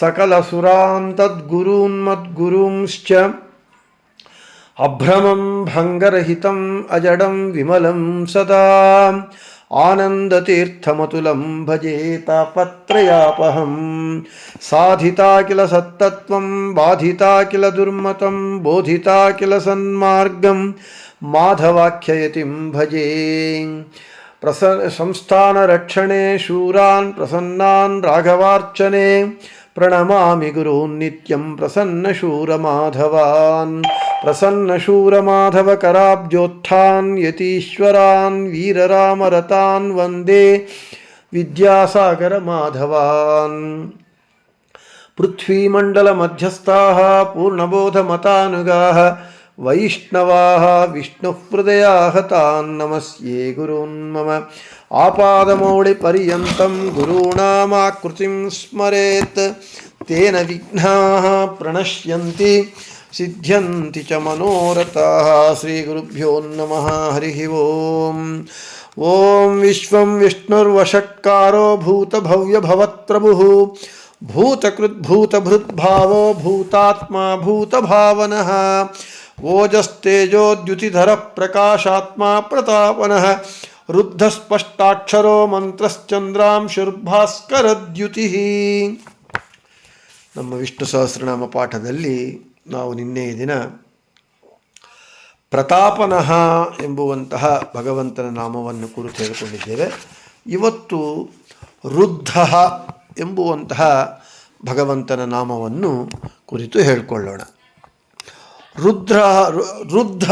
सकलसुरां तद्गुरून्मद्गुरूंश्च अभ्रमं भङ्गरहितम् अजडं विमलं सदा आनन्दतीर्थमतुलं भजे साधिता किल सत्तत्वं, बाधिता किल दुर्मतं, बोधिता किल सन्मार्गं, माधवाख्ययतिं भजे। प्रस संस्थानरक्षणे शूरान् प्रसन्नान् राघवार्चने प्रणमामि गुरून् नित्यं प्रसन्नशूरमाधवान्। प्रसन्नशूरमाधवकराब्जोत्थान् यतीश्वरान् वीररामरतान् वंदे विद्यासागरमाधवान्। पृथ्वीमण्डलमध्यस्थाः पूर्णबोधमतानुगाः वैष्णवाः विष्णुहृदयाः तान् नमस्ये गुरून् मम आपादमौलिपर्यन्तं गुरूणामाकृतिं स्मरेत्। तेन विघ्नाः प्रणश्यन्ति, सिद्ध्यन्ति च मनोरथाः। श्रीगुरुभ्यो नमः, हरिः ओम्। ॐ विश्वं विष्णुर्वषट्कारो भूतभव्यभवत्प्रभुः भूतकृद्भूतभृद्भावो भूतात्मा, भूतभावनः। ओजस्तेजोद्युतिधरः प्रकाशात्मा प्रतापनः रुद्धस्पष्टाक्षरो ಮಂತ್ರಶ್ಚಂದ್ರಾಂಶುರ್ಭಾಸ್ಕರದ್ಯುತಿ ನಮ್ಮ ವಿಷ್ಣು ಸಹಸ್ರನಾಮ ಪಾಠದಲ್ಲಿ ನಾವು ನಿನ್ನೆ ದಿನ ಪ್ರತಾಪನಃ ಎಂಬುವಂತಹ ಭಗವಂತನ ನಾಮವನ್ನು ಕುರಿತು ಹೇಳಿಕೊಂಡಿದ್ದೇವೆ ಇವತ್ತು ರುದ್ಧ ಎಂಬುವಂತಹ ಭಗವಂತನ ನಾಮವನ್ನು ಕುರಿತು ಹೇಳಿಕೊಳ್ಳೋಣ ರುದ್ರ ರುದ್ಧ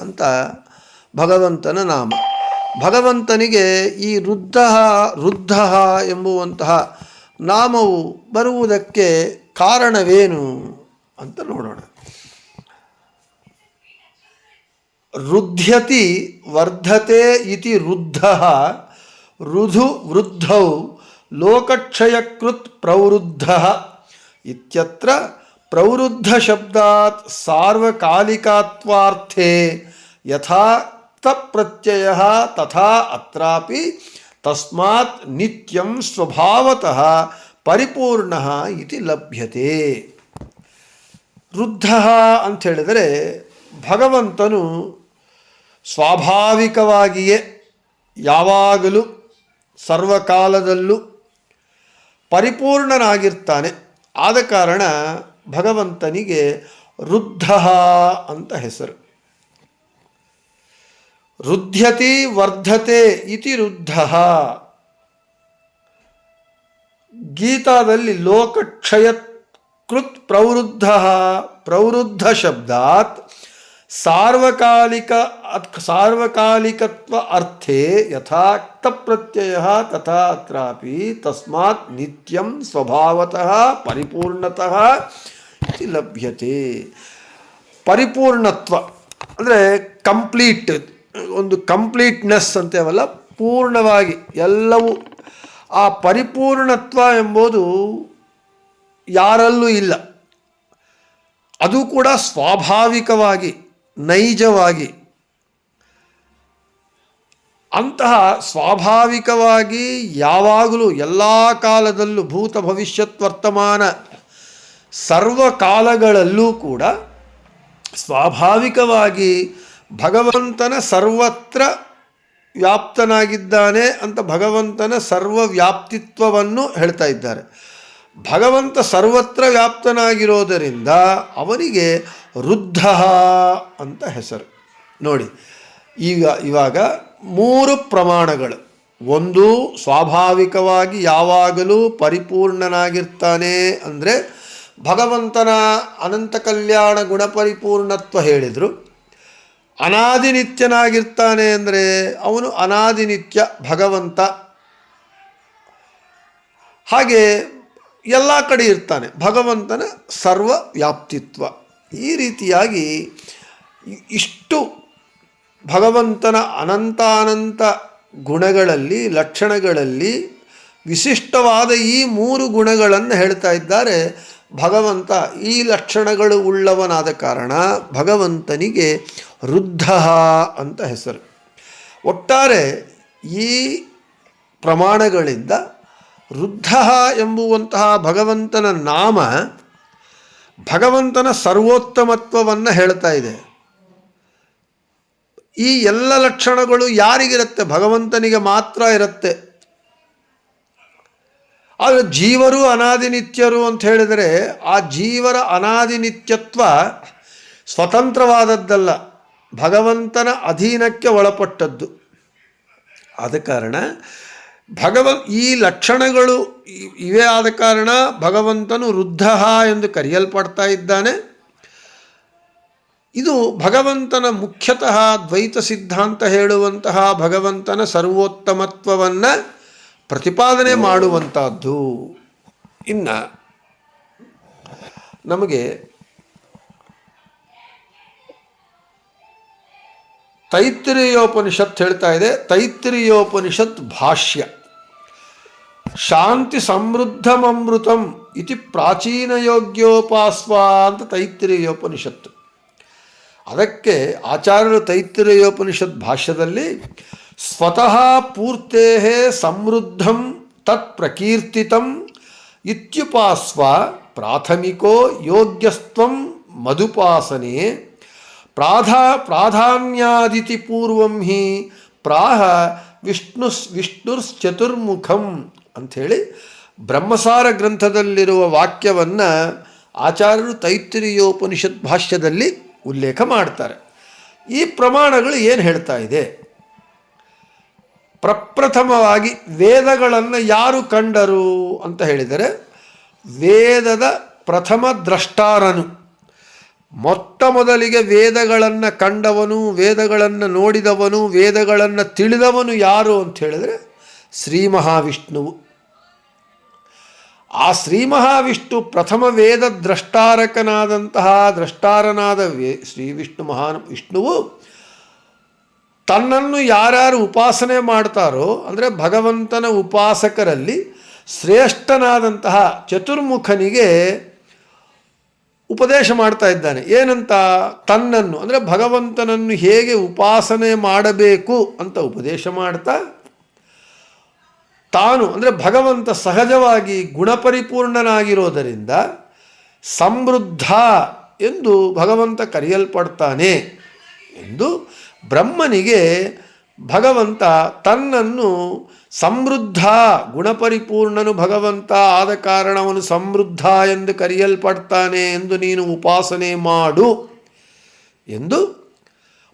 ಅಂತ ಭಗವಂತನ ನಾಮ. ಭಗವಂತನಿಗೆ ಈ ರುದ್ಧ ರುದ್ಧ ಎಂಬುವಂತಹ ನಾಮವು ಬರುವುದಕ್ಕೆ ಕಾರಣವೇನು ಅಂತ ನೋಡೋಣ. ರುದ್ಯತಿ ವರ್ಧತೆ ಇತಿ ರುದ್ಧ ರುಧು ವೃದ್ಧೌ ಲೋಕಕ್ಷಯಕೃತ್ ಪ್ರವೃದ್ಧ ಇತ್ಯತ್ರ ಪ್ರವೃದ್ಧ ಶಬ್ದಾತ್ ಸಾರ್ವಕಾಲಿಕಾತ್ವಾರ್ಥೆ ಯಥಾ ತಪ್ರತ್ಯಯ ತಥಾ ಅತ್ರಾಪಿ ತಸ್ಮಾತ್ ನಿತ್ಯಂ ಸ್ವಭಾವತಃ ಪರಿಪೂರ್ಣ ಇತಿ ಲಭ್ಯತೆ. ವೃದ್ಧ ಅಂತ ಹೇಳಿದರೆ ಭಗವಂತನು ಸ್ವಾಭಾವಿಕವಾಗಿಯೇ ಯಾವಾಗಲೂ ಸರ್ವಕಾಲದಲ್ಲೂ ಪರಿಪೂರ್ಣನಾಗಿರ್ತಾನೆ. ಆದ ಕಾರಣ ಭಗವಂತನಿಗೆ ರುದ್ಧ ಅಂತ ಹೆಸರು. ರುಧ್ಯತಿ ವರ್ಧತೆ ಇತಿ ರುದ್ಧ ಗೀತಾದಲ್ಲಿ ಲೋಕಕ್ಷಯ ಕೃತ್ ಪ್ರವೃದ್ಧ. ಪ್ರವೃದ್ಧ ಶಬ್ದಾತ್ ಸಾರ್ವಕಾಲಿಕ ಸಾರ್ವಕಾಲಿಕತ್ವ ಅರ್ಥೆ ಯಥಾಕ್ತ ಪ್ರತ್ಯಯ ತಥಾ ಅತ್ರಾಪಿ ತಸ್ಮಾತ್ ನಿತ್ಯಂ ಸ್ವಭಾವತಃ ಪರಿಪೂರ್ಣತಃ ಇತಿ ಲಭ್ಯತೆ, ಪರಿಪೂರ್ಣತ್ವ, ಅಂದರೆ ಕಂಪ್ಲೀಟ್ ಒಂದು ಕಂಪ್ಲೀಟ್ನೆಸ್ ಅಂತೇವಲ್ಲ ಪೂರ್ಣವಾಗಿ ಎಲ್ಲವೂ. ಆ ಪರಿಪೂರ್ಣತ್ವ ಎಂಬುದು ಯಾರಲ್ಲೂ ಇಲ್ಲ. ಅದು ಕೂಡ ಸ್ವಾಭಾವಿಕವಾಗಿ, ನೈಜವಾಗಿ. ಅಂತಹ ಸ್ವಾಭಾವಿಕವಾಗಿ ಯಾವಾಗಲೂ ಎಲ್ಲ ಕಾಲದಲ್ಲೂ ಭೂತ ಭವಿಷ್ಯತ್ ವರ್ತಮಾನ ಸರ್ವ ಕಾಲಗಳಲ್ಲೂ ಕೂಡ ಸ್ವಾಭಾವಿಕವಾಗಿ ಭಗವಂತನ ಸರ್ವತ್ರ ವ್ಯಾಪ್ತನಾಗಿದ್ದಾನೆ ಅಂತ ಭಗವಂತನ ಸರ್ವವ್ಯಾಪ್ತಿತ್ವವನ್ನು ಹೇಳ್ತಾ ಇದ್ದಾರೆ. ಭಗವಂತ ಸರ್ವತ್ರ ವ್ಯಾಪ್ತನಾಗಿರೋದರಿಂದ ಅವನಿಗೆ ವೃದ್ಧ ಅಂತ ಹೆಸರು. ನೋಡಿ, ಈಗ, ಇವಾಗ ಮೂರು ಪ್ರಮಾಣಗಳು. ಒಂದು, ಸ್ವಾಭಾವಿಕವಾಗಿ ಯಾವಾಗಲೂ ಪರಿಪೂರ್ಣನಾಗಿರ್ತಾನೆ ಅಂದರೆ ಭಗವಂತನ ಅನಂತ ಕಲ್ಯಾಣ ಗುಣಪರಿಪೂರ್ಣತ್ವ ಹೇಳಿದರು. ಅನಾದಿನಿತ್ಯನಾಗಿರ್ತಾನೆ ಅಂದರೆ ಅವನು ಅನಾದಿನಿತ್ಯ ಭಗವಂತ. ಹಾಗೆ ಎಲ್ಲ ಕಡೆ ಇರ್ತಾನೆ. ಭಗವಂತನ ಸರ್ವ ವ್ಯಾಪ್ತಿತ್ವ. ಈ ರೀತಿಯಾಗಿ ಇಷ್ಟು ಭಗವಂತನ ಅನಂತಾನಂತ ಗುಣಗಳಲ್ಲಿ, ಲಕ್ಷಣಗಳಲ್ಲಿ ವಿಶಿಷ್ಟವಾದ ಈ ಮೂರು ಗುಣಗಳನ್ನು ಹೇಳ್ತಾ ಇದ್ದಾರೆ. ಭಗವಂತ ಈ ಲಕ್ಷಣಗಳು ಉಳ್ಳವನಾದ ಕಾರಣ ಭಗವಂತನಿಗೆ ವೃದ್ಧ ಅಂತ ಹೆಸರು. ಒಟ್ಟಾರೆ ಈ ಪ್ರಮಾಣಗಳಿಂದ ವೃದ್ಧ ಎಂಬುವಂತಹ ಭಗವಂತನ ನಾಮ ಭಗವಂತನ ಸರ್ವೋತ್ತಮತ್ವವನ್ನು ಹೇಳ್ತಾ ಇದೆ. ಈ ಎಲ್ಲ ಲಕ್ಷಣಗಳು ಯಾರಿಗಿರುತ್ತೆ? ಭಗವಂತನಿಗೆ ಮಾತ್ರ ಇರುತ್ತೆ. ಆದರೆ ಜೀವರು ಅನಾದಿನಿತ್ಯರು ಅಂತ ಹೇಳಿದರೆ ಆ ಜೀವರ ಅನಾದಿನಿತ್ಯತ್ವ ಸ್ವತಂತ್ರವಾದದ್ದಲ್ಲ, ಭಗವಂತನ ಅಧೀನಕ್ಕೆ ಒಳಪಟ್ಟದ್ದು. ಆದ ಕಾರಣ ಭಗವ ಈ ಲಕ್ಷಣಗಳು ಇವೇ ಆದ ಕಾರಣ ಭಗವಂತನು ವೃದ್ಧ ಎಂದು ಕರೆಯಲ್ಪಡ್ತಾ ಇದ್ದಾನೆ. ಇದು ಭಗವಂತನ ಮುಖ್ಯತಃ ದ್ವೈತ ಸಿದ್ಧಾಂತ ಹೇಳುವಂತಹ ಭಗವಂತನ ಸರ್ವೋತ್ತಮತ್ವವನ್ನು ಪ್ರತಿಪಾದನೆ ಮಾಡುವಂಥದ್ದು ಇನ್ನು ನಮಗೆ ತೈತ್ರಿಯೋಪನಿಷತ್ ಹೇಳ್ತಾ ಇದೆ. ತೈತ್ರಿಯೋಪನಿಷತ್ ಭಾಷ್ಯ. ಶಾಂತಿ ಸಮೃದ್ಧಮೃತಂ ಇತಿ ಪ್ರಾಚೀನ ಯೋಗ್ಯೋಪಾಸ್ವ ಅಂತ ತೈತ್ರಿಯೋಪನಿಷತ್ತು. ಅದಕ್ಕೆ ಆಚಾರ್ಯರು ತೈತ್ರಿಯೋಪನಿಷತ್ ಭಾಷ್ಯದಲ್ಲಿ ಸ್ವತಃ ಪೂರ್ತೆ ಸಮೃದ್ಧಂ ತತ್ ಪ್ರಕೀರ್ತಿತಂ ಇತ್ಯುಪಾಸ್ವ ಪ್ರಾಥಮಿಕೋ ಯೋಗ್ಯಸ್ತ್ವಂ ಮಧುಪಾಸನೆ ಪ್ರಾಧಾ ಪ್ರಾಧಾನ್ಯಾದಿತಿ ಪೂರ್ವಂ ಹಿ ಪ್ರಾಹ ವಿಷ್ಣು ವಿಷ್ಣುಶ್ಚತುರ್ಮುಖಂ ಅಂಥೇಳಿ ಬ್ರಹ್ಮಸಾರ ಗ್ರಂಥದಲ್ಲಿರುವ ವಾಕ್ಯವನ್ನು ಆಚಾರ್ಯರು ತೈತ್ರಿಯೋಪನಿಷತ್ ಭಾಷ್ಯದಲ್ಲಿ ಉಲ್ಲೇಖ ಮಾಡ್ತಾರೆ. ಈ ಪ್ರಮಾಣಗಳು ಏನು ಹೇಳ್ತಾ ಇದೆ? ಪ್ರಪ್ರಥಮವಾಗಿ ವೇದಗಳನ್ನು ಯಾರು ಕಂಡರು ಅಂತ ಹೇಳಿದರೆ ವೇದದ ಪ್ರಥಮ ದ್ರಷ್ಟಾರನು. ಮೊಟ್ಟ ಮೊದಲಿಗೆ ವೇದಗಳನ್ನು ಕಂಡವನು, ವೇದಗಳನ್ನು ನೋಡಿದವನು, ವೇದಗಳನ್ನು ತಿಳಿದವನು ಯಾರು ಅಂತ ಹೇಳಿದರೆ ಶ್ರೀ ಮಹಾವಿಷ್ಣುವು. ಆ ಶ್ರೀ ಮಹಾವಿಷ್ಣು ಪ್ರಥಮ ವೇದ ದ್ರಷ್ಟಾರಕನಾದಂತಹ ದ್ರಷ್ಟಾರನಾದ ವೇ ಶ್ರೀ ವಿಷ್ಣು ಮಹಾನ್ ವಿಷ್ಣುವು ತನ್ನನ್ನು ಯಾರ್ಯಾರು ಉಪಾಸನೆ ಮಾಡ್ತಾರೋ, ಅಂದರೆ ಭಗವಂತನ ಉಪಾಸಕರಲ್ಲಿ ಶ್ರೇಷ್ಠನಾದಂತಹ ಚತುರ್ಮುಖನಿಗೆ ಉಪದೇಶ ಮಾಡ್ತಾ ಇದ್ದಾನೆ. ಏನಂತ? ತನ್ನನ್ನು, ಅಂದರೆ ಭಗವಂತನನ್ನು ಹೇಗೆ ಉಪಾಸನೆ ಮಾಡಬೇಕು ಅಂತ ಉಪದೇಶ ಮಾಡ್ತಾ, ತಾನು, ಅಂದರೆ ಭಗವಂತ ಸಹಜವಾಗಿ ಗುಣಪರಿಪೂರ್ಣನಾಗಿರೋದರಿಂದ ಸಮೃದ್ಧ ಎಂದು ಭಗವಂತ ಕರೆಯಲ್ಪಡ್ತಾನೆ ಎಂದು ಬ್ರಹ್ಮನಿಗೆ ಭಗವಂತ ತನ್ನನ್ನು ಸಮೃದ್ಧ, ಗುಣಪರಿಪೂರ್ಣನು ಭಗವಂತ ಆದ ಕಾರಣ ಅವನು ಸಮೃದ್ಧ ಎಂದು ಕರೆಯಲ್ಪಡ್ತಾನೆ ಎಂದು ನೀನು ಉಪಾಸನೆ ಮಾಡು ಎಂದು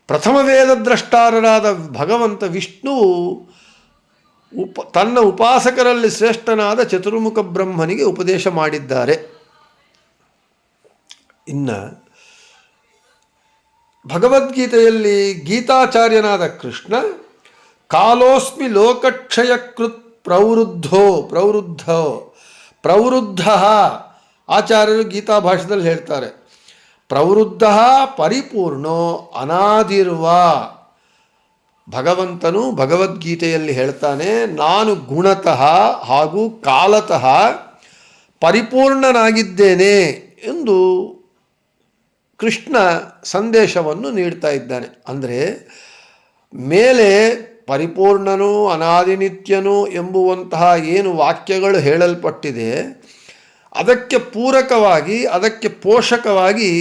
ಪ್ರಥಮ ವೇದದ್ರಷ್ಟಾರರಾದ ಭಗವಂತ ವಿಷ್ಣು ಉಪ, ತನ್ನ ಉಪಾಸಕರಲ್ಲಿ ಶ್ರೇಷ್ಠನಾದ ಚತುರ್ಮುಖ ಬ್ರಹ್ಮನಿಗೆ ಉಪದೇಶ ಮಾಡಿದ್ದಾರೆ. ಇನ್ನು ಭಗವದ್ಗೀತೆಯಲ್ಲಿ ಗೀತಾಚಾರ್ಯನಾದ ಕೃಷ್ಣ, ಕಾಲೋಸ್ಮಿ ಲೋಕಕ್ಷಯಕೃತ್ ಪ್ರವೃದ್ಧೋ ಪ್ರವೃದ್ಧೋ, ಪ್ರವೃದ್ಧ ಆಚಾರ್ಯರು ಗೀತಾ ಭಾಷೆದಲ್ಲಿ ಹೇಳ್ತಾರೆ. ಪ್ರವೃದ್ಧ ಪರಿಪೂರ್ಣೋ ಅನಾದಿರುವ. ಭಗವಂತನು ಭಗವದ್ಗೀತೆಯಲ್ಲಿ ಹೇಳ್ತಾನೆ, ನಾನು ಗುಣತಃ ಹಾಗೂ ಕಾಲತಃ ಪರಿಪೂರ್ಣನಾಗಿದ್ದೇನೆ ಎಂದು ಕೃಷ್ಣ ಸಂದೇಶವನ್ನು ನೀಡ್ತಾ ಇದ್ದಾನೆ. ಅಂದರೆ ಮೇಲೆ ಪರಿಪೂರ್ಣನು ಅನಾದಿನಿತ್ಯನು ಎಂಬುವಂತಹ ಏನು ವಾಕ್ಯಗಳು ಹೇಳಲ್ಪಟ್ಟಿದೆ, ಅದಕ್ಕೆ ಪೂರಕವಾಗಿ, ಅದಕ್ಕೆ ಪೋಷಕವಾಗಿ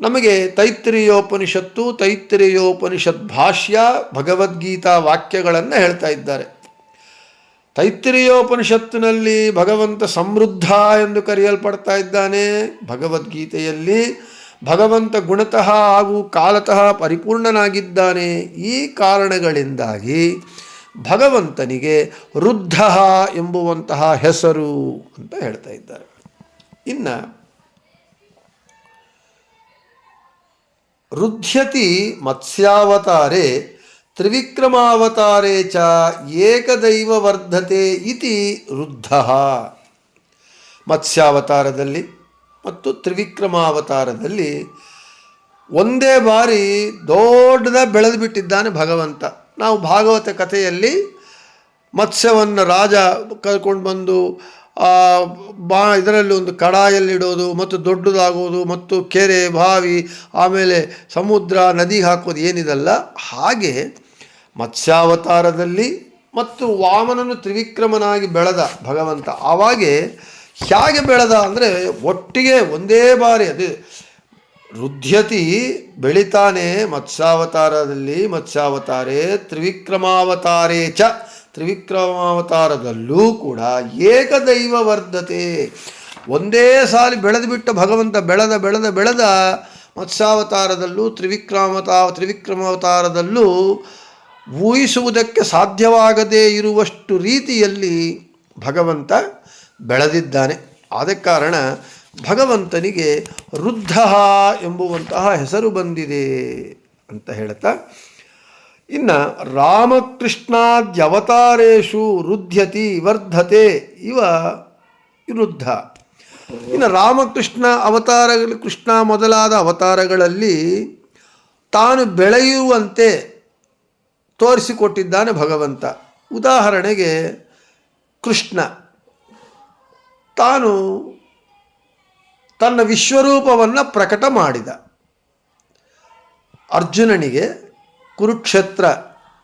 ನಮಗೆ ತೈತ್ರಿಯೋಪನಿಷತ್ತು, ತೈತ್ರಿಯೋಪನಿಷತ್ ಭಾಷ್ಯ, ಭಗವದ್ಗೀತಾ ವಾಕ್ಯಗಳನ್ನು ಹೇಳ್ತಾ ಇದ್ದಾರೆ. ತೈತ್ರಿಯೋಪನಿಷತ್ತಿನಲ್ಲಿ ಭಗವಂತ ಸಮೃದ್ಧ ಎಂದು ಕರೆಯಲ್ಪಡ್ತಾ ಇದ್ದಾನೆ. ಭಗವದ್ಗೀತೆಯಲ್ಲಿ ಭಗವಂತ ಗುಣತಃ ಹಾಗೂ ಕಾಲತಃ ಪರಿಪೂರ್ಣನಾಗಿದ್ದಾನೆ. ಈ ಕಾರಣಗಳಿಂದಾಗಿ ಭಗವಂತನಿಗೆ ವೃದ್ಧ ಎಂಬುವಂತಹ ಹೆಸರು ಅಂತ ಹೇಳ್ತಾ ಇದ್ದಾರೆ. ಇನ್ನು ರುದ್ಧ್ಯತಿ ಮತ್ಸ್ಯಾವತಾರೆ ತ್ರಿವಿಕ್ರಮಾವತಾರೆ ಚ ಏಕದೈವ ವರ್ಧತೆ ಇತಿ ವೃದ್ಧ. ಮತ್ಸ್ಯಾವತಾರದಲ್ಲಿ ಮತ್ತು ತ್ರಿವಿಕ್ರಮಾವತಾರದಲ್ಲಿ ಒಂದೇ ಬಾರಿ ದೊಡ್ಡದ ಬೆಳೆದು ಬಿಟ್ಟಿದ್ದಾನೆ ಭಗವಂತ. ನಾವು ಭಾಗವತ ಕಥೆಯಲ್ಲಿ ಮತ್ಸ್ಯವನ್ನು ರಾಜ ಕರ್ಕೊಂಡು ಬಂದು ಬಾ, ಇದರಲ್ಲಿ ಒಂದು ಕಡಾಯಲ್ಲಿಡೋದು ಮತ್ತು ದೊಡ್ಡದಾಗೋದು ಮತ್ತು ಕೆರೆ, ಬಾವಿ, ಆಮೇಲೆ ಸಮುದ್ರ, ನದಿ ಹಾಕೋದು ಏನಿದಲ್ಲ, ಹಾಗೆ ಮತ್ಸ್ಯಾವತಾರದಲ್ಲಿ ಮತ್ತು ವಾಮನನು ತ್ರಿವಿಕ್ರಮನಾಗಿ ಬೆಳೆದ ಭಗವಂತ. ಆವಾಗೆ ಹೇಗೆ ಬೆಳೆದ ಅಂದರೆ ಒಟ್ಟಿಗೆ ಒಂದೇ ಬಾರಿ ಅದು ರುದ್ಯತಿ ಬೆಳಿತಾನೆ ಮತ್ಸ್ಯಾವತಾರದಲ್ಲಿ ಮತ್ಸ್ಯಾವತಾರೆ ತ್ರಿವಿಕ್ರಮಾವತಾರೇ ಚ. ತ್ರಿವಿಕ್ರಮಾವತಾರದಲ್ಲೂ ಕೂಡ ಏಕದೈವ ವರ್ಧತೆ. ಒಂದೇ ಸಾರಿ ಬೆಳೆದು ಬಿಟ್ಟ ಭಗವಂತ ಬೆಳೆದ ಬೆಳೆದ ಬೆಳೆದ ಮತ್ಸ್ಯಾವತಾರದಲ್ಲೂ ತ್ರಿವಿಕ್ರಮತಾ ತ್ರಿವಿಕ್ರಮಾವತಾರದಲ್ಲೂ ಊಹಿಸುವುದಕ್ಕೆ ಸಾಧ್ಯವಾಗದೇ ಇರುವಷ್ಟು ರೀತಿಯಲ್ಲಿ ಭಗವಂತ ಬೆಳೆದಿದ್ದಾನೆ. ಆದ ಕಾರಣ ಭಗವಂತನಿಗೆ ರುದ್ಧ ಎಂಬುವಂತಹ ಹೆಸರು ಬಂದಿದೆ ಅಂತ ಹೇಳ್ತಾ, ಇನ್ನು ರಾಮಕೃಷ್ಣಾದ್ಯವತಾರೇಶು ರುಧ್ಯತಿ ವರ್ಧತೆ, ಇವ ವೃದ್ಧ. ಇನ್ನು ರಾಮಕೃಷ್ಣ ಅವತಾರಗಳು, ಕೃಷ್ಣ ಮೊದಲಾದ ಅವತಾರಗಳಲ್ಲಿ ತಾನು ಬೆಳೆಯುವಂತೆ ತೋರಿಸಿಕೊಟ್ಟಿದ್ದಾನೆ ಭಗವಂತ. ಉದಾಹರಣೆಗೆ ಕೃಷ್ಣ. ತಾನು ತನ್ನ ವಿಶ್ವರೂಪವನ್ನು ಪ್ರಕಟ ಮಾಡಿದ. ಅರ್ಜುನನಿಗೆ ಕುರುಕ್ಷೇತ್ರ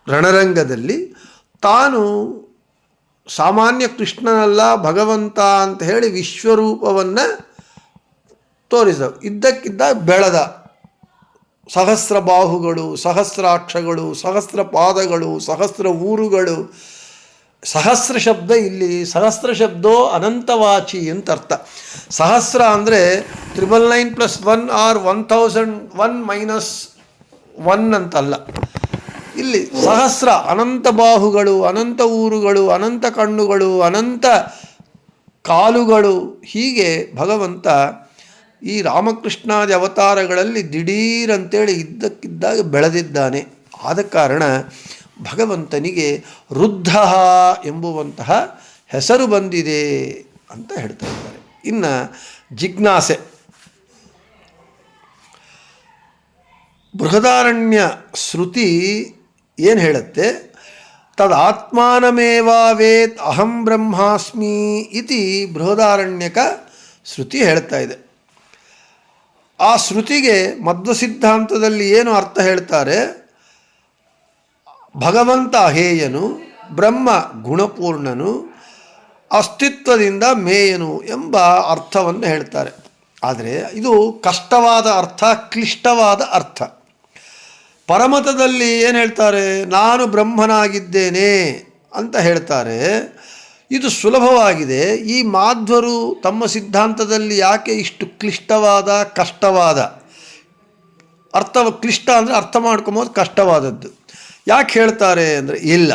ರಣರಂಗದಲ್ಲಿ ತಾನು ಸಾಮಾನ್ಯ ಕೃಷ್ಣನಲ್ಲ, ಭಗವಂತ ಅಂತ ಹೇಳಿ ವಿಶ್ವರೂಪವನ್ನು ತೋರಿಸಿದ ಇದ್ದಕ್ಕಿದ್ದ ಬೆಳೆದ ಸಹಸ್ರ ಬಾಹುಗಳು, ಸಹಸ್ರಾಕ್ಷಗಳು, ಸಹಸ್ರ ಪಾದಗಳು, ಸಹಸ್ರ ಊರುಗಳು ಸಹಸ್ರ ಶಬ್ದ ಇಲ್ಲಿ, ಸಹಸ್ರ ಶಬ್ದೋ ಅನಂತವಾಚಿ ಅಂತ ಅರ್ಥ ಸಹಸ್ರ ಅಂದರೆ triple nine plus one or one thousand one minus one ಅಂತಲ್ಲ. ಇಲ್ಲಿ ಸಹಸ್ರ, ಅನಂತ ಬಾಹುಗಳು, ಅನಂತ ಊರುಗಳು, ಅನಂತ ಕಣ್ಣುಗಳು, ಅನಂತ ಕಾಲುಗಳು, ಹೀಗೆ ಭಗವಂತ ಈ ರಾಮಕೃಷ್ಣಾದಿ ಅವತಾರಗಳಲ್ಲಿ ದಿಢೀರಂತೇಳಿ ಇದ್ದಕ್ಕಿದ್ದಾಗ ಬೆಳೆದಿದ್ದಾನೆ. ಆದ ಕಾರಣ ಭಗವಂತನಿಗೆ ರುದ್ಧ ಎಂಬುವಂತಹ ಹೆಸರು ಬಂದಿದೆ ಅಂತ ಹೇಳ್ತಾ ಇದ್ದಾರೆ. ಇನ್ನು ಜಿಜ್ಞಾಸೆ. ಬೃಹದಾರಣ್ಯ ಶ್ರುತಿ ಏನು ಹೇಳುತ್ತೆ? ತದಾತ್ಮಾನಮೇವಾವೇತ್ ಅಹಂ ಬ್ರಹ್ಮಾಸ್ಮಿ ಇತಿ ಬೃಹದಾರಣ್ಯಕ ಶ್ರುತಿ ಹೇಳ್ತಾ ಇದೆ. ಆ ಶ್ರುತಿಗೆ ಮಧ್ವ ಸಿದ್ಧಾಂತದಲ್ಲಿ ಏನು ಅರ್ಥ ಹೇಳ್ತಾರೆ? ಭಗವಂತ ಹೇಯನು, ಬ್ರಹ್ಮ ಗುಣಪೂರ್ಣನು, ಅಸ್ತಿತ್ವದಿಂದ ಮೇಯನು ಎಂಬ ಅರ್ಥವನ್ನು ಹೇಳ್ತಾರೆ. ಆದರೆ ಇದು ಕಷ್ಟವಾದ ಅರ್ಥ, ಕ್ಲಿಷ್ಟವಾದ ಅರ್ಥ. ಪರಮತದಲ್ಲಿ ಏನು ಹೇಳ್ತಾರೆ? ನಾನು ಬ್ರಹ್ಮನಾಗಿದ್ದೇನೆ ಅಂತ ಹೇಳ್ತಾರೆ. ಇದು ಸುಲಭವಾಗಿದೆ. ಈ ಮಾಧ್ವರು ತಮ್ಮ ಸಿದ್ಧಾಂತದಲ್ಲಿ ಯಾಕೆ ಇಷ್ಟು ಕ್ಲಿಷ್ಟವಾದ, ಕಷ್ಟವಾದ? ಅರ್ಥ ಕ್ಲಿಷ್ಟ ಅಂದರೆ ಅರ್ಥ ಮಾಡ್ಕೊಂಬೋದು ಕಷ್ಟವಾದದ್ದು. ಯಾಕೆ ಹೇಳ್ತಾರೆ ಅಂದರೆ ಇಲ್ಲ.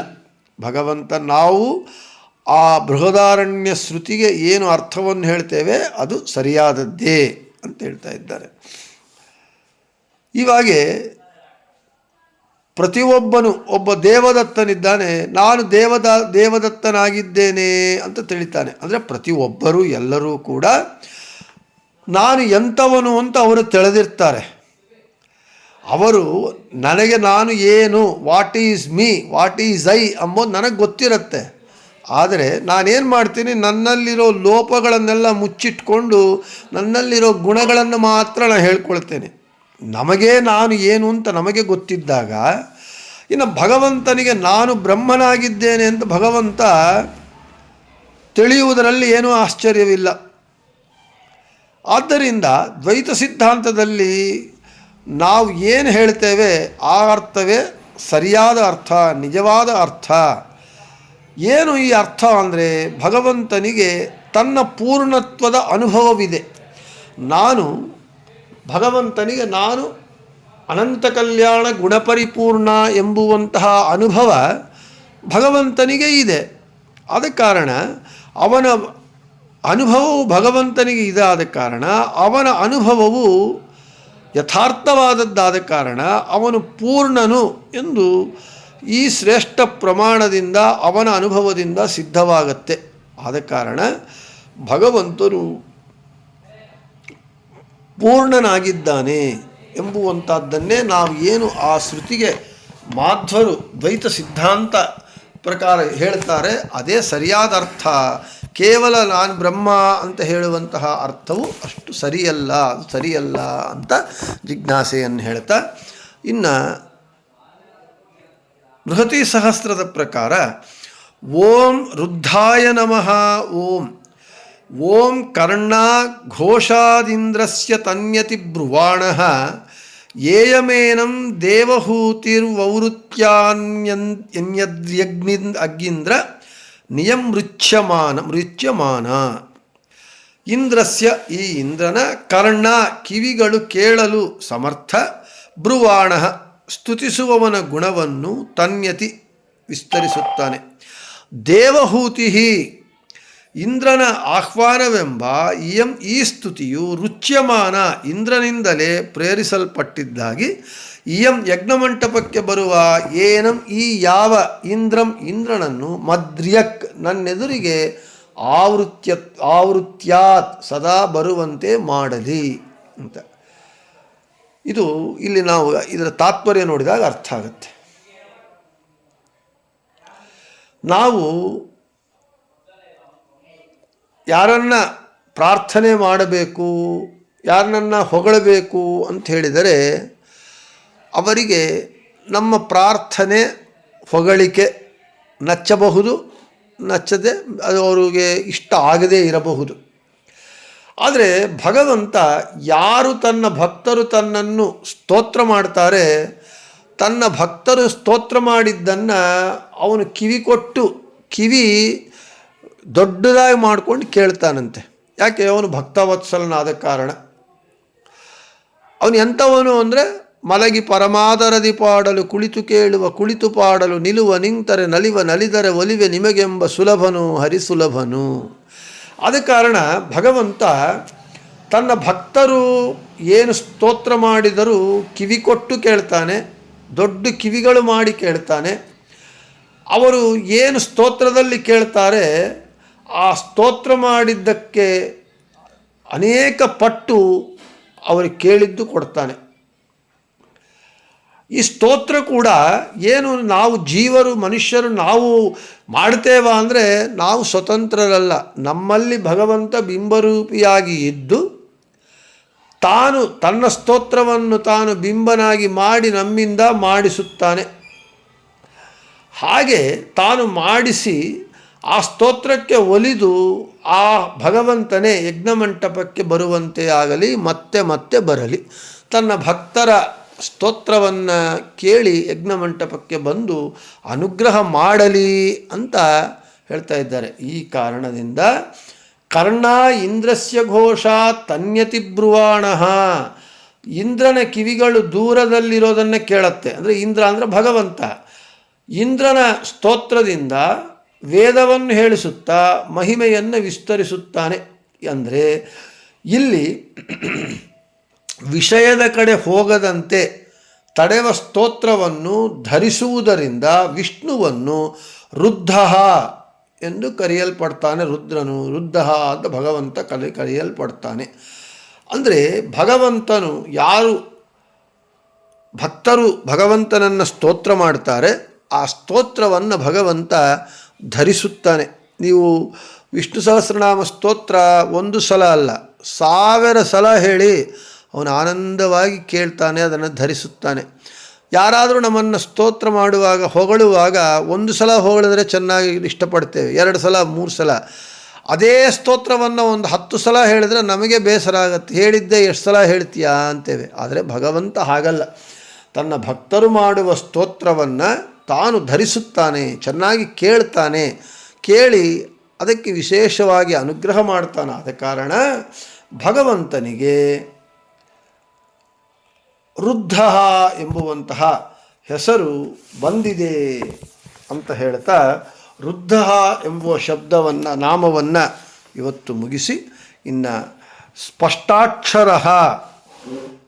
ಭಗವಂತ ನಾವು ಆ ಬೃಹದಾರಣ್ಯ ಶ್ರುತಿಗೆ ಏನು ಅರ್ಥವನ್ನು ಹೇಳ್ತೇವೆ ಅದು ಸರಿಯಾದದ್ದೇ ಅಂತ ಹೇಳ್ತಾ ಇದ್ದಾರೆ. ಇವಾಗೆ ಪ್ರತಿಯೊಬ್ಬನು ಒಬ್ಬ ದೇವದತ್ತನಿದ್ದಾನೆ, ನಾನು ದೇವದ, ದೇವದತ್ತನಾಗಿದ್ದೇನೆ ಅಂತ ತಿಳಿತಾನೆ. ಅಂದರೆ ಪ್ರತಿಯೊಬ್ಬರು ಎಲ್ಲರೂ ಕೂಡ ನಾನು ಎಂಥವನು ಅಂತ ಅವರು ತಿಳಿದಿರ್ತಾರೆ. ಅವರು ನನಗೆ ನಾನು ಏನು what is me what is I ಅಂಬೋದು ನನಗೆ ಗೊತ್ತಿರುತ್ತೆ. ಆದರೆ ನಾನೇನು ಮಾಡ್ತೀನಿ, ನನ್ನಲ್ಲಿರೋ ಲೋಪಗಳನ್ನೆಲ್ಲ ಮುಚ್ಚಿಟ್ಕೊಂಡು ನನ್ನಲ್ಲಿರೋ ಗುಣಗಳನ್ನು ಮಾತ್ರ ನಾನು ಹೇಳ್ಕೊಳ್ತೇನೆ. ನಮಗೆ ನಾನು ಏನು ಅಂತ ನಮಗೆ ಗೊತ್ತಿದ್ದಾಗ, ಇನ್ನು ಭಗವಂತನಿಗೆ ನಾನು ಬ್ರಹ್ಮನಾಗಿದ್ದೇನೆ ಅಂತ ಭಗವಂತ ತಿಳಿಯುವುದರಲ್ಲಿ ಏನೂ ಆಶ್ಚರ್ಯವಿಲ್ಲ. ಆದ್ದರಿಂದ ದ್ವೈತ ಸಿದ್ಧಾಂತದಲ್ಲಿ ನಾವು ಏನು ಹೇಳ್ತೇವೆ ಆ ಅರ್ಥವೇ ಸರಿಯಾದ ಅರ್ಥ, ನಿಜವಾದ ಅರ್ಥ. ಏನು ಈ ಅರ್ಥ ಅಂದರೆ ಭಗವಂತನಿಗೆ ತನ್ನ ಪೂರ್ಣತ್ವದ ಅನುಭವವಿದೆ. ನಾನು, ಭಗವಂತನಿಗೆ ನಾನು ಅನಂತ ಕಲ್ಯಾಣ ಗುಣಪರಿಪೂರ್ಣ ಎಂಬುವಂತಹ ಅನುಭವ ಭಗವಂತನಿಗೆ ಇದೆ. ಆದ ಕಾರಣ ಅವನ ಅನುಭವವು ಭಗವಂತನಿಗೆ ಇದಾದ ಕಾರಣ ಅವನ ಅನುಭವವು ಯಥಾರ್ಥವಾದದ್ದಾದ ಕಾರಣ ಅವನು ಪೂರ್ಣನು ಎಂದು ಈ ಶ್ರೇಷ್ಠ ಪ್ರಮಾಣದಿಂದ ಅವನ ಅನುಭವದಿಂದ ಸಿದ್ಧವಾಗತ್ತೆ. ಆದ ಕಾರಣ ಭಗವಂತರು ಪೂರ್ಣನಾಗಿದ್ದಾನೆ ಎಂಬುವಂಥದ್ದನ್ನೇ ನಾವು ಏನು ಆ ಶ್ರುತಿಗೆ ಮಾಧ್ವರು ದ್ವೈತ ಸಿದ್ಧಾಂತ ಪ್ರಕಾರ ಹೇಳ್ತಾರೆ, ಅದೇ ಸರಿಯಾದ ಅರ್ಥ. ಕೇವಲ ನಾನು ಬ್ರಹ್ಮ ಅಂತ ಹೇಳುವಂತಹ ಅರ್ಥವು ಅಷ್ಟು ಸರಿಯಲ್ಲ ಸರಿಯಲ್ಲ ಅಂತ ಜಿಜ್ಞಾಸೆಯನ್ನು ಹೇಳ್ತಾ, ಇನ್ನು ಬೃಹತಿ ಸಹಸ್ರದ ಪ್ರಕಾರ, ಓಂ ರುದ್ಧಾಯ ನಮಃ, ಓಂ. ಓಂ ಕರ್ಣ ಘೋಷಾದಿಂದ್ರಸ್ಯ ತನ್ಯತಿ ಬ್ರುವಾಣ, ಏಯಮೇನಂ ದೇವಹೂತಿರ್ವೌರುತ್ಯಾನ್ಯದ್ಯಗ್ನಿ ಅಗ್ಗಿಂದ್ರ ನಿಯಮೃಚ್ಯಮಾನ ಮೃಚ್ಯಮಾನ ಇಂದ್ರಸ್ಯ ಈ ಇಂದ್ರನ ಕರ್ಣ ಕಿವಿಗಳು ಕೇಳಲು ಸಮರ್ಥ ಬ್ರುವಾಣ ಸ್ತುತಿಸುವವನ ಗುಣವನ್ನು ತನ್ಯತಿ ವಿಸ್ತರಿಸುತ್ತಾನೆ ದೇವಹೂತಿ ಇಂದ್ರನ ಆಹ್ವಾನವೆಂಬ ಇಯಂ ಈ ಸ್ತುತಿಯು ರುಚ್ಯಮಾನ ಇಂದ್ರನಿಂದಲೇ ಪ್ರೇರಿಸಲ್ಪಟ್ಟಿದ್ದಾಗಿ ಇಯಂ ಯಜ್ಞಮಂಟಪಕ್ಕೆ ಬರುವ ಏನಂ ಈ ಯಾವ ಇಂದ್ರಂ ಇಂದ್ರನನ್ನು ಮದ್ರ್ಯಕ್ ನನ್ನೆದುರಿಗೆ ಆವೃತ್ಯ ಆವೃತ್ಯಾತ್ ಸದಾ ಬರುವಂತೆ ಮಾಡಲಿ ಅಂತ. ಇದು ಇಲ್ಲಿ ನಾವು ಇದರ ತಾತ್ಪರ್ಯ ನೋಡಿದಾಗ ಅರ್ಥ ಆಗುತ್ತೆ. ನಾವು ಯಾರನ್ನ ಪ್ರಾರ್ಥನೆ ಮಾಡಬೇಕು, ಯಾರನ್ನ ಹೊಗಳಬೇಕು ಅಂತ ಹೇಳಿದರೆ ಅವರಿಗೆ ನಮ್ಮ ಪ್ರಾರ್ಥನೆ ಹೊಗಳಿಕೆ ನಚ್ಚಬಹುದು, ನಚ್ಚದೆ ಅದು ಅವರಿಗೆ ಇಷ್ಟ ಆಗದೇ ಇರಬಹುದು. ಆದರೆ ಭಗವಂತ ಯಾರು ತನ್ನ ಭಕ್ತರು ತನ್ನನ್ನು ಸ್ತೋತ್ರ ಮಾಡ್ತಾರೆ, ತನ್ನ ಭಕ್ತರು ಸ್ತೋತ್ರ ಮಾಡಿದ್ದನ್ನು ಅವನು ಕಿವಿ ಕೊಟ್ಟು ಕಿವಿ ದೊಡ್ಡದಾಗಿ ಮಾಡ್ಕೊಂಡು ಕೇಳ್ತಾನಂತೆ. ಯಾಕೆ? ಅವನು ಭಕ್ತವತ್ಸಲನಾದ ಕಾರಣ. ಅವನು ಎಂಥವನು ಅಂದರೆ ಮಲಗಿ ಪರಮಾದರದಿ ಪಾಡಲು ಕುಳಿತು ಕೇಳುವ, ಕುಳಿತು ಪಾಡಲು ನಿಲುವ, ನಿಂತರೆ ನಲಿವ, ನಲಿದರೆ ಒಲಿವೆ ನಿಮಗೆಂಬ ಸುಲಭನು, ಹರಿಸುಲಭನು. ಆದ ಕಾರಣ ಭಗವಂತ ತನ್ನ ಭಕ್ತರು ಏನು ಸ್ತೋತ್ರ ಮಾಡಿದರೂ ಕಿವಿ ಕೊಟ್ಟು ಕೇಳ್ತಾನೆ, ದೊಡ್ಡ ಕಿವಿಗಳು ಮಾಡಿ ಕೇಳ್ತಾನೆ. ಅವರು ಏನು ಸ್ತೋತ್ರದಲ್ಲಿ ಕೇಳ್ತಾರೆ, ಆ ಸ್ತೋತ್ರ ಮಾಡಿದ್ದಕ್ಕೆ ಅನೇಕ ಪಟ್ಟು ಅವರು ಕೇಳಿದ್ದು ಕೊಡ್ತಾನೆ. ಈ ಸ್ತೋತ್ರ ಕೂಡ ಏನು ನಾವು ಜೀವರು, ಮನುಷ್ಯರು ನಾವು ಮಾಡ್ತೇವ ಅಂದರೆ ನಾವು ಸ್ವತಂತ್ರರಲ್ಲ. ನಮ್ಮಲ್ಲಿ ಭಗವಂತ ಬಿಂಬರೂಪಿಯಾಗಿ ಇದ್ದು ತಾನು ತನ್ನ ಸ್ತೋತ್ರವನ್ನು ತಾನು ಬಿಂಬನಾಗಿ ಮಾಡಿ ನಮ್ಮಿಂದ ಮಾಡಿಸುತ್ತಾನೆ. ಹಾಗೆ ತಾನು ಮಾಡಿಸಿ ಆ ಸ್ತೋತ್ರಕ್ಕೆ ಒಲಿದು ಆ ಭಗವಂತನೇ ಯಜ್ಞಮಂಟಪಕ್ಕೆ ಬರುವಂತೆ ಆಗಲಿ, ಮತ್ತೆ ಮತ್ತೆ ಬರಲಿ. ತನ್ನ ಭಕ್ತರ ಸ್ತೋತ್ರವನ್ನು ಕೇಳಿ ಯಜ್ಞಮಂಟಪಕ್ಕೆ ಬಂದು ಅನುಗ್ರಹ ಮಾಡಲಿ ಅಂತ ಹೇಳ್ತಾ ಇದ್ದಾರೆ. ಈ ಕಾರಣದಿಂದ ಕರ್ಣ ಇಂದ್ರಸ್ಯ ಘೋಷ ತನ್ಯತಿ ಬ್ರುವಾಣ. ಇಂದ್ರನ ಕಿವಿಗಳು ದೂರದಲ್ಲಿರೋದನ್ನು ಕೇಳತ್ತೆ. ಅಂದರೆ ಇಂದ್ರ ಅಂದರೆ ಭಗವಂತ. ಇಂದ್ರನ ಸ್ತೋತ್ರದಿಂದ ವೇದವನ್ನು ಹೇಳಿಸುತ್ತಾ ಮಹಿಮೆಯನ್ನು ವಿಸ್ತರಿಸುತ್ತಾನೆ. ಅಂದರೆ ಇಲ್ಲಿ ವಿಷಯದ ಕಡೆ ಹೋಗದಂತೆ ತಡೆವ ಸ್ತೋತ್ರವನ್ನು ಧರಿಸುವುದರಿಂದ ವಿಷ್ಣುವನ್ನು ರುದ್ಧ ಎಂದು ಕರೆಯಲ್ಪಡ್ತಾನೆ, ರುದ್ರನು ರುದ್ಧ ಅಂತ ಭಗವಂತ ಕರೆ, ಕರೆಯಲ್ಪಡ್ತಾನೆ. ಅಂದರೆ ಭಗವಂತನು ಯಾರು ಭಕ್ತರು ಭಗವಂತನನ್ನು ಸ್ತೋತ್ರ ಮಾಡ್ತಾರೆ, ಆ ಸ್ತೋತ್ರವನ್ನು ಭಗವಂತ ಧರಿಸುತ್ತಾನೆ. ನೀವು ವಿಷ್ಣು ಸಹಸ್ರನಾಮ ಸ್ತೋತ್ರ ಒಂದು ಸಲ ಅಲ್ಲ, ಸಾವಿರ ಸಲ ಹೇಳಿ ಅವನು ಆನಂದವಾಗಿ ಕೇಳ್ತಾನೆ, ಅದನ್ನು ಧರಿಸುತ್ತಾನೆ. ಯಾರಾದರೂ ನಮ್ಮನ್ನು ಸ್ತೋತ್ರ ಮಾಡುವಾಗ, ಹೊಗಳುವಾಗ ಒಂದು ಸಲ ಹೊಗಳಿದ್ರೆ ಚೆನ್ನಾಗಿ ಇಷ್ಟಪಡ್ತೇವೆ, ಎರಡು ಸಲ, ಮೂರು ಸಲ. ಅದೇ ಸ್ತೋತ್ರವನ್ನು ಒಂದು ಹತ್ತು ಸಲ ಹೇಳಿದರೆ ನಮಗೆ ಬೇಸರ ಆಗುತ್ತೆ. ಹೇಳಿದ್ದೆ ಎಷ್ಟು ಸಲ ಹೇಳ್ತೀಯಾ ಅಂತೇವೆ. ಆದರೆ ಭಗವಂತ ಹಾಗಲ್ಲ. ತನ್ನ ಭಕ್ತರು ಮಾಡುವ ಸ್ತೋತ್ರವನ್ನು ತಾನು ಧರಿಸುತ್ತಾನೆ, ಚೆನ್ನಾಗಿ ಕೇಳ್ತಾನೆ, ಕೇಳಿ ಅದಕ್ಕೆ ವಿಶೇಷವಾಗಿ ಅನುಗ್ರಹ ಮಾಡ್ತಾನೆ. ಆದ ಕಾರಣ ಭಗವಂತನಿಗೆ ರುದ್ಧ ಎಂಬುವಂತಹ ಹೆಸರು ಬಂದಿದೆ ಅಂತ ಹೇಳ್ತಾ ರುದ್ಧ ಎಂಬುವ ಶಬ್ದವನ್ನು, ನಾಮವನ್ನು ಇವತ್ತು ಮುಗಿಸಿ, ಇನ್ನು ಸ್ಪಷ್ಟಾಕ್ಷರ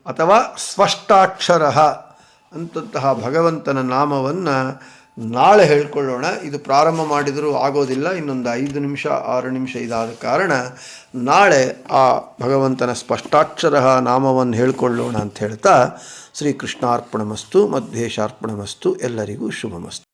ಅಥವಾ ಸ್ಪಷ್ಟಾಕ್ಷರ ಅಂತಂತಹ ಭಗವಂತನ ನಾಮವನ್ನು ನಾಳೆ ಹೇಳ್ಕೊಳ್ಳೋಣ. ಇದು ಪ್ರಾರಂಭ ಮಾಡಿದರೂ ಆಗೋದಿಲ್ಲ. ಇನ್ನೊಂದು ಐದು ನಿಮಿಷ, ಆರು ನಿಮಿಷ ಇದಾದ ಕಾರಣ ನಾಳೆ ಆ ಭಗವಂತನ ಸ್ಪಷ್ಟಾಕ್ಷರ ನಾಮವನ್ನು ಹೇಳ್ಕೊಳ್ಳೋಣ ಅಂತ ಹೇಳ್ತಾ ಶ್ರೀಕೃಷ್ಣಾರ್ಪಣಮಸ್ತು ಮಧ್ವೇಶಾರ್ಪಣಮಸ್ತು ಎಲ್ಲರಿಗೂ ಶುಭಮಸ್ತು.